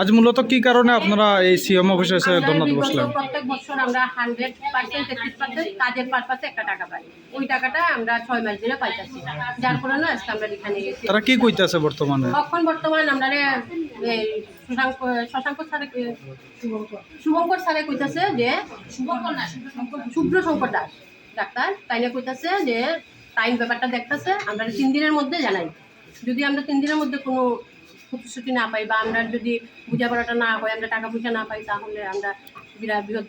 আজ মূলত কি কারণে আপনারা এই সিএম অফিসে এসে বিগত বসলেন? প্রত্যেক বছর আমরা হান্ড্রেড পার্সেন্ট তেত্রিশ পার্সেন্ট কাজের পারপাসে একটা টাকা পাই। ওই টাকাটা আমরা ছয় মাস ধরে পাইতেছি যার কারণে আজকে আমরা এখানে গেছি। তারা কি কইতেছে বর্তমানে? এখন বর্তমান আমরা শশাঙ্ক স্যারে শুভঙ্কর। স্যারে কইতাছে যে শুভ্র শঙ্কর দাস। ডাক্তার। তাইলে কইতাছে যে টাইম ব্যাপারটা দেখতেছে আমরা তিন দিনের মধ্যে জানাই। যদি আমরা তিন দিনের মধ্যে কোনো প্রতিশ্রুতি না পাই বা আমরা যদি বোঝাপড়াটা না হয় আমরা টাকা পয়সা না পাই তাহলে আমরা বিরাট বৃহৎ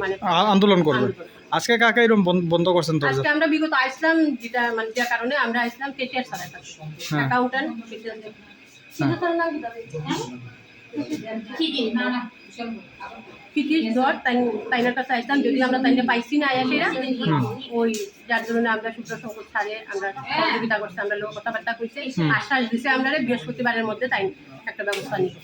মানে আন্দোলন করবে। আজকে কাকে এরকম বন- বন্ধ করছেন তো আজকে আমরা বিগত আসলাম যেটা মানে যে কারণে আমরা আসলাম কেটিআর কাছে হ্যাঁ। অ্যাকাউন্টেন্ট কিটির দর তাই তাইনার কাছে আসলাম যদি আমরা তাইনে পাইছি না আয়া সেরা ওই যার জন্য আমরা শুক্র সংকট ছাড়ে আমরা সহযোগিতা করছি আমরা লোক কথাবার্তা কইছে। আশ্বাস দিছে আমরা বৃহস্পতিবারের মধ্যে তাই একটা ব্যবস্থা নিব।